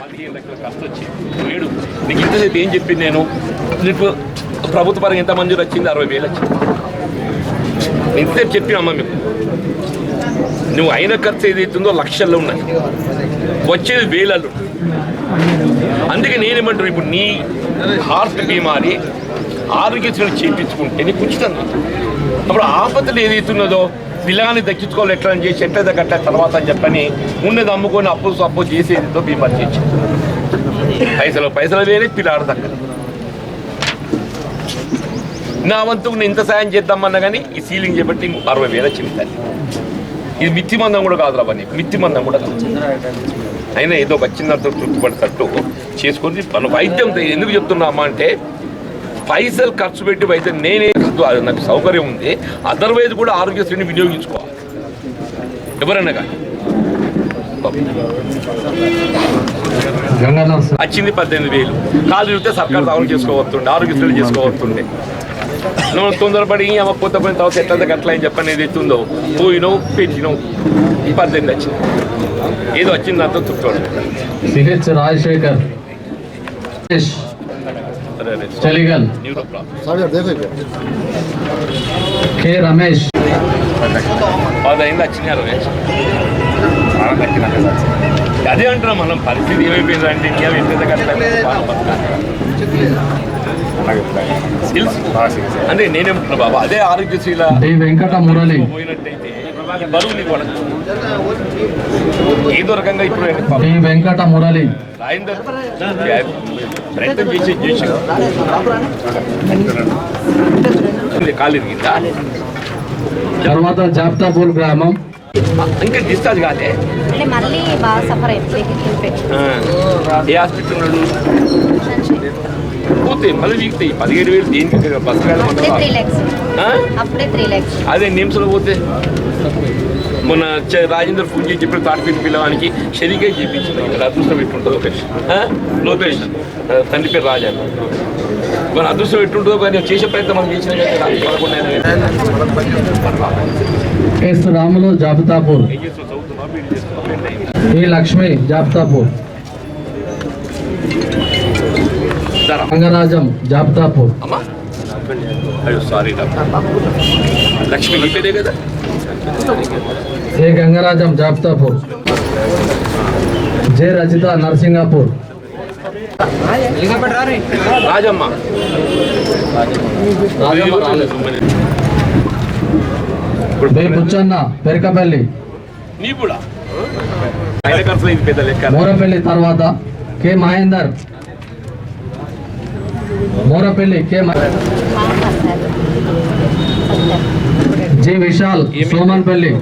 పదిహేను లక్షల ఖర్చు నీకు ఇంతసేపు ఏం చెప్పింది నేను? నీకు ప్రభుత్వ పరంగా ఎంత మంజూరు వచ్చింది? అరవై వేలు వచ్చింది. ఇంతసేపు చెప్పినమ్మా మీకు. నువ్వు అయిన ఖర్చు ఏదైతుందో లక్షల్లో ఉన్నాయి. వచ్చేది వేలల్లో అందుకే నేనేమంటాను ఇప్పుడు నీ హార్ట్ బీమారి ఆరోగ్యశ్రీ చేయించుకుంటే నీకు ఉచితంగా. అప్పుడు ఆపదలు ఏదైతున్నదో పిల్లగాన్ని దక్కించుకోవాలి ఎట్లా అని చేసి ఎట్లా కట్ట తర్వాత అని చెప్పని ఉన్నది అమ్ముకొని అప్పులు సప్పు చేసేదితో బీమా చేసి పైసలు పైసలు వేరే పిల్లాడు దగ్గర నా వంతుకు నేను ఇంత సాయం చేద్దామన్నా కానీ ఈ సీలింగ్ చేపట్టి అరవై వేల చెబుతాను ఇది మిత్తి మందం కూడా కాదు రావని మిత్తి మందం కూడా కాదు. అయినా ఏదో ఒక చిన్న తృప్తిపడేటట్టు చేసుకొని మన వైద్యం ఎందుకు చెప్తున్నామా అంటే పైసలు ఖర్చు పెట్టి వైద్యం నేనే నాకు సౌకర్యం ఉంది. అదర్వైజ్ కూడా ఆరోగ్యశ్రీని వినియోగించుకోవాలి. ఎవరైనా కానీ. వచ్చింది పద్దెనిమిది వేలు. కాలు చూస్తే సర్కారు దావలు చేసుకోవస్తుండే ఆరోగ్యశ్రీ చేసుకోవస్తుండే నువ్వు తొందరపడి అమ్మ కొత్త పోయిన తర్వాత ఎట్లా గట్ల అని చెప్పని ఏది ఎత్తుందో పోయినావు పెట్టినావు. ఈ పద్దెనిమిది వచ్చింది. ఏదో వచ్చింది దాంతో తృప్తి సిహెచ్ రాజశేఖర్. చలిగల్. కె రమేష్. అదే అంటున్నాం మనం పరిస్థితి ఏమైపోయిందంటే ఇండియా స్కిల్స్ అంటే నేనేమంటున్నా బాబా అదే ఆరోగ్యశీల వెంకట మురళి. పోయినట్టయితే బరువు నీకు ఏదో రకంగా ఇప్పుడు వెంకట మురళి. ప్రయత్నం చేసి చేసి. తర్వాత జాప్తాపూర్ గ్రామం. ఇంకా డిశ్చార్జ్ కాలే? అంటే మళ్ళీ బాగా సఫర్ అయింది. ఇన్ఫెక్షన్ ఆ, ఏ హాస్పిటల్ పోతే మళ్ళీ వీక్తాయి పదిహేడు వేలు దేనికి బస్ అప్పుడే త్రీ ల్యాక్స్ ఆ? అప్పుడే త్రీ ల్యాక్స్ అదే నిమ్స్లో పోతే. మొన్న చ- రాజేందర్ ఫోన్ చేసి చెప్పిన తాటిపీటి పిల్లవానికి షరీకే చేయించింది ఇక్కడ అదృష్టం పెట్టుంటుంది లోకేష్? లోకేష్. తండ్రి పేరు రాజా. మన అదృష్టం పెట్టుంటుందో కానీ చేసే ప్రయత్నం మనం చేసిన ఎస్ రాములు జాబితాపూర్. ఈ లక్ష్మి జాబితాపూర్. రంగరాజం జాబితాపూర్. అమ్మా. అయ్యో సారీ లక్ష్మి పేరే కదా? A Gangarajam Jabitapur J Rajitha Narsingapur Rajamma. Buchanna Perakapalli. Morapalli తర్వాత కె మహేందర్. మోరపల్లి కె మ- జి విశాల్ సోమన్పల్లి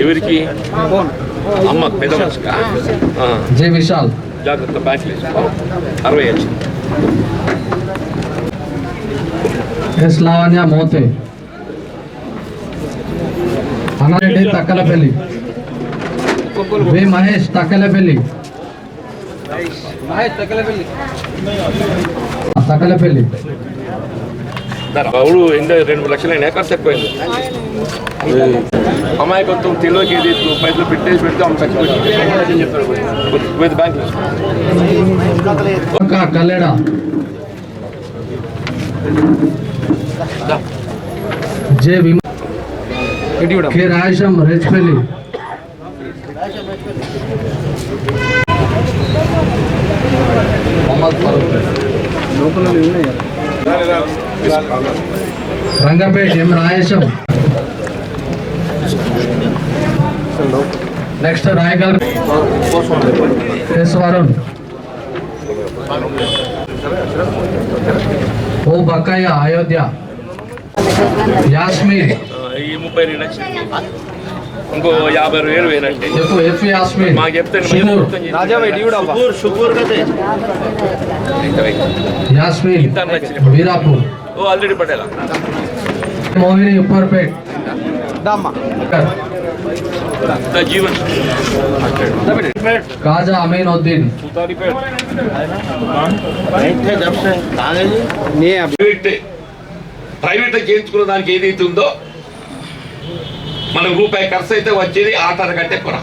ఎవరికి అమ్మ పెద్ద మనిషికా ఆ, జి విశాల్ జాగ్రత్త బ్యాంక్ వేసుకో అరవై వచ్చింది ఎస్ లావణ్య మోతే అన్నారెడ్డి తక్కలపల్లి వి మహేష్ తక్కలపల్లి తక్కలపల్లి బాబుడు ఎంత రెండు లక్షలు అయినా ఖర్చు ఎక్కువైంది. అమాయకత్వం తెలియక ఏది పైసలు పెట్టేసి పెడితే ఆమె ఖర్చు చెప్తాడు bank Kalleda? J విమ K Rechpalli Rangapet M Rayesham next Rayagal S Varun O Bakkayya Ayodhya Yasmin ఇంకో యాభై వేలు యాస్మిన్ మాకు చెప్తే ఓ ఆల్రెడీ పడేలా. మోహిని ఉప్పర్పేట్ నా జీవన్. కాజా అమీనుద్దీన్. ప్రైవేట్ ప్రైవేట్ చేయించుకున్న దానికి ఏదైతే ఉందో మనకు రూపాయి ఖర్చు అయితే వచ్చేది ఆటర కంటే కొర.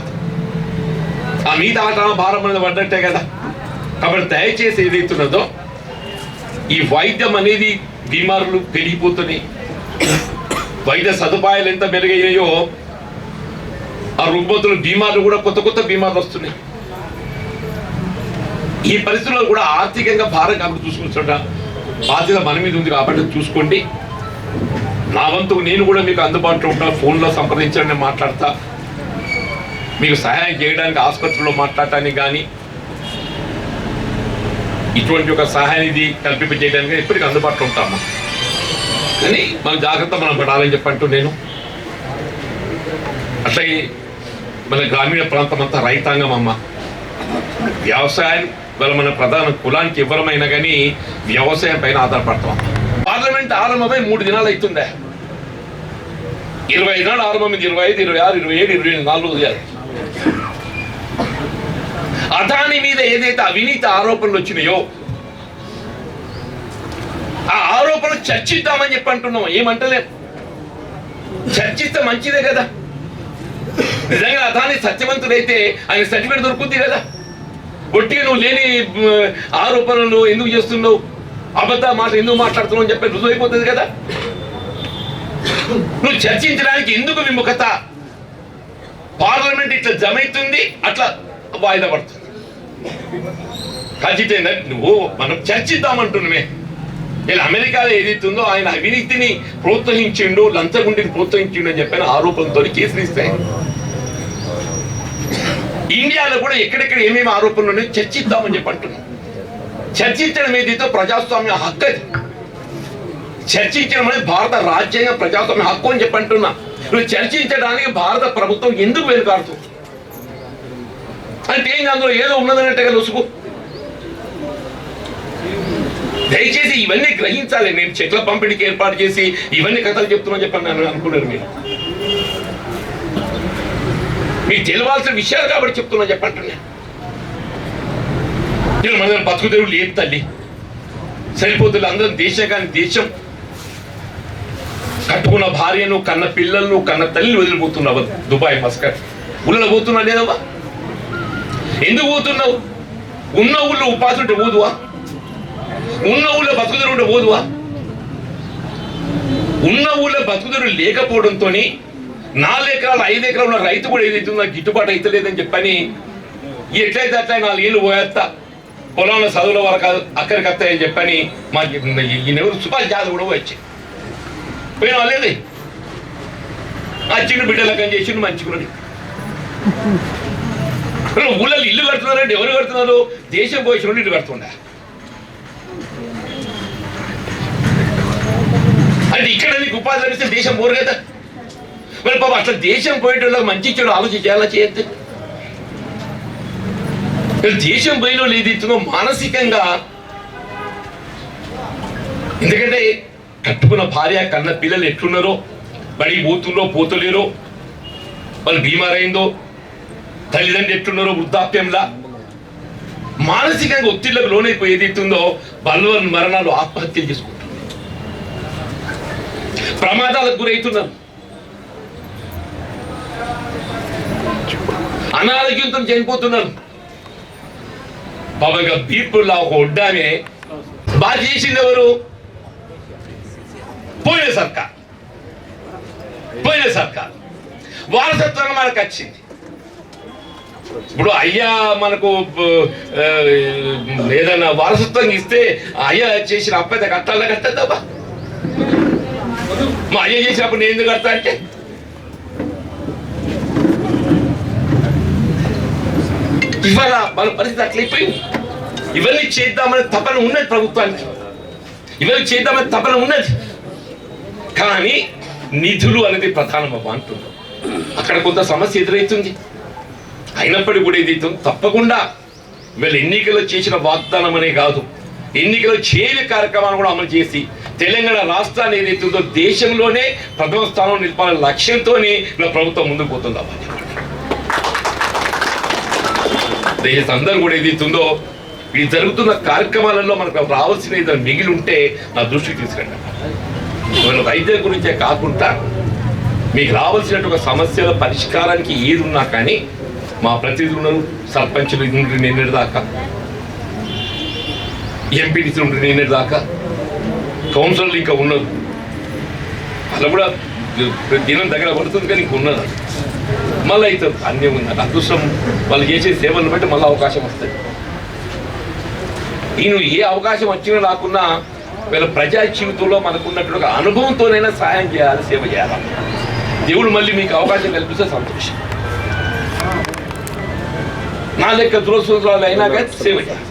ఆ మిగతా ఆట భారం పడ్డట్టే కదా. కాబట్టి దయచేసి ఏదైతున్నదో ఈ వైద్యం అనేది బీమారులు పెరిగిపోతున్నాయి వైద్య సదుపాయాలు ఎంత మెరుగయ్యాయో ఆ రుగ్మతులు బీమార్లు కూడా కొత్త కొత్త బీమార్లు వస్తున్నాయి. ఈ పరిస్థితుల్లో కూడా ఆర్థికంగా భారం కాబట్టి చూసుకుంటుంట బాధ్యత మన మీద ఉంది కాబట్టి చూసుకోండి. నా వంతు నేను కూడా మీకు అందుబాటులో ఉంటా ఫోన్లో సంప్రదించండి మాట్లాడతా. మీకు సహాయం చేయడానికి ఆసుపత్రిలో మాట్లాడటానికి కానీ ఇటువంటి ఒక సహాయాన్ని ఇది కల్పింప చేయడానికి ఎప్పటికీ అందుబాటులో ఉంటాము. కానీ మన జాగ్రత్త మనం పడాలని చెప్పంటూ నేను. అట్లాగే మన గ్రామీణ ప్రాంతం అంతా రైతాంగం అమ్మ. వ్యవసాయం వల్ల మన ప్రధాన కులానికి ఎవరమైనా కానీ వ్యవసాయం పైన ఆధారపడతాం. పార్లమెంట్ ఆరంభమై మూడు దినాలు అవుతుందా ఇరవై నాడు ఆరంభమైంది. ఇరవై ఐదు ఇరవై ఆరు ఇరవై ఏడు ఇరవై ఎనిమిది నాలుగు ఉదయాలు. అదాని మీద ఏదైతే అవినీతి ఆరోపణలు వచ్చినాయో ఆ ఆరోపణలు చర్చిద్దామని చెప్పి అంటున్నాం. ఏమంటలేం? చర్చిస్తే మంచిదే కదా. నిజంగా అదాని సత్యవంతుడైతే ఆయన సర్టిఫికేట్ దొరుకుతుంది కదా. ఒట్టిగా నువ్వు లేని ఆరోపణలు ఎందుకు చేస్తున్నావు? అబద్ధ మాట ఎందుకు మాట్లాడుతున్నావు అని చెప్పి రుజువు అయిపోతుంది కదా? నువ్వు చర్చించడానికి ఎందుకు విముఖత? పార్లమెంట్ ఇట్లా జమైతుంది అట్లా వాయిదా పడుతుంది. ఖచ్చితంగా నువ్వు మనం చర్చిద్దామంటున్నామే. ఇలా అమెరికాలో ఏదైతుందో ఆయన అవినీతిని ప్రోత్సహించిండు లంచగుండిని ప్రోత్సహించిండు అని చెప్పిన ఆరోపణలతో కేసులు ఇస్తాయి. ఇండియాలో కూడా ఎక్కడెక్కడ ఏమేమి ఆరోపణలు ఉన్నాయో చర్చిద్దామని చెప్పి అంటున్నాం. చర్చించడం ఏదైతే ప్రజాస్వామ్య హక్కు అది. చర్చించడం అనేది భారత రాజ్యాంగ ప్రజాస్వామ్య హక్కు అని చెప్పి అంటున్నా. నువ్వు చర్చించడానికి భారత ప్రభుత్వం ఎందుకు వెనుకాడుతుంది అంటే ఏం అందులో ఏదో ఉన్నదన్నట్టుగా లొసుగు దయచేసి ఇవన్నీ గ్రహించాలి. నేను చెట్ల పంపిణీకి ఏర్పాటు చేసి ఇవన్నీ కథలు చెప్తున్నా చెప్పండి నేను అనుకున్నారు మీరు. మీకు తెలియాల్సిన విషయాలు కాబట్టి చెప్తున్నా చెప్పంటున్నాను నేను మన దగ్గర బతుకు లేదు తల్లి. సరిపోతుంది అందరం దేశం కానీ దేశం. కట్టుకున్న భార్యను కన్న పిల్లలను కన్న తల్లిని వదిలిపోతున్నావు దుబాయ్ మస్కర్ ఊళ్ళో పోతున్నా లేదమ్మా ఎందుకు పోతున్నావు? ఉన్న ఊళ్ళో ఉపాధి ఉంటే పోదువా? ఉన్న ఊళ్ళో బతుకుదరు ఉంటే పోదువా? ఉన్న ఊళ్ళో బతుకుదరు లేకపోవడంతో నాలుగు ఎకరాలు ఐదు ఎకరాల రైతు కూడా ఏదైతుందో గిట్టుబాటు అవుతలేదని చెప్పని ఎట్లయితే అట్లా నాలుగేళ్ళు పోయేస్తా. పొలంలో చదువుల వరకు అక్కడికి వస్తాయని చెప్పని మా ఈ నెవరు సుభాష్ జాదవ్ కూడా వచ్చి. పోయిన వాళ్ళేది? ఆ చిన్న బిడ్డలకని చేసి మంచుకున్నది ఊళ్ళో ఇల్లు కడుతున్నారంటే ఎవరు కడుతున్నారు? దేశం పోయి ఇల్లు కడుతుండే. అంటే ఇక్కడ నీకు ఉపాధి లభిస్తే దేశం పోరు కదా. మరి పాప అట్లా దేశం పోయేటోళ్ళకి మంచి చెడు ఆలోచన చేయద్దు? దేశం పోయిన లేదు ఇతను ఇస్తుందో మానసికంగా. ఎందుకంటే కట్టుకున్న భార్య కన్న పిల్లలు ఎట్లున్నారో బడి పోతుండ్రో పోతలేరో వాళ్ళు బీమారైందో తల్లిదండ్రులు ఎట్లున్నారో వృద్ధాప్యంలా. మానసికంగా ఒత్తిళ్ళకు లోనైపోయి ఏదైతుందో బలవన్ మరణాలు ఆత్మహత్యలు చేసుకుంటున్నారు ప్రమాదాలకు గురవుతున్నారు అనారోగ్యంతో చనిపోతున్నారు. బాబాగా బీర్పుల్లా ఒక ఒడ్డామే బాగా చేసింది ఎవరు? పోయిన సర్కార్. పోయిన సర్కార్. వారసత్వంగా మనకు వచ్చింది. ఇప్పుడు అయ్యా మనకు ఏదన్నా ఏదైనా వారసత్వం ఇస్తే అయ్యా చేసిన అప్పైతే కట్టాలి కట్టద్దా మా అయ్య చేసినప్పుడు నేను ఎందుకు కడతా అంటే? ఇవాళ మన పరిస్థితి అట్లయిపోయింది ఇవన్నీ చేద్దామనే తపన ఉన్నది ప్రభుత్వానికి. ఇవన్నీ చేద్దామనే తపన ఉన్నది. కానీ నిధులు అనేది ప్రధానమవ్వ అంటున్నాం. అక్కడ కొంత సమస్య ఎదురవుతుంది అయినప్పటికీ కూడా ఇది తప్పకుండా వీళ్ళు ఎన్నికల్లో చేసిన వాగ్దానం అనే కాదు. ఎన్నికలు చేయని కార్యక్రమాన్ని కూడా అమలు చేసి తెలంగాణ రాష్ట్రాన్ని ఏదైతుందో దేశంలోనే ప్రథమ స్థానం నిలపాలనే లక్ష్యంతోనే నా ప్రభుత్వం ముందుకు పోతుందమ్మా దయచేసి అందరూ కూడా ఏదైతుందో ఈ జరుగుతున్న కార్యక్రమాలలో మనకు రావాల్సిన ఏదైనా మిగిలి ఉంటే నా దృష్టికి తీసుకురండి మన వైద్యం గురించే కాకుండా మీకు రావాల్సినటువంటి సమస్యల పరిష్కారానికి ఏది ఉన్నా కానీ మా ప్రతినిధులు ఉన్నారు సర్పంచులు ఉండి నిన్నటి దాకా. ఎంపీటీసీలు నుండి నిన్నటి దాకా. కౌన్సిలర్లు ఇంకా ఉన్నారు అలా కూడా దినం దగ్గర పడుతుంది కానీ ఇంకా ఉన్నారు మళ్ళీ అయితే అన్నీ ఉంది అదృష్టం. వాళ్ళు చేసే సేవలను బట్టి మళ్ళీ అవకాశం వస్తుంది. నేను ఏ అవకాశం వచ్చినా రాకున్నా వీళ్ళ ప్రజా జీవితంలో మనకున్నటువంటి ఒక అనుభవంతోనైనా సాయం చేయాలి సేవ చేయాలి. దేవుడు మళ్ళీ మీకు అవకాశం కల్పిస్తే సంతోషం. నా లెక్క దురసూత్రాలు అయినా కానీ సేవ చేయాలి.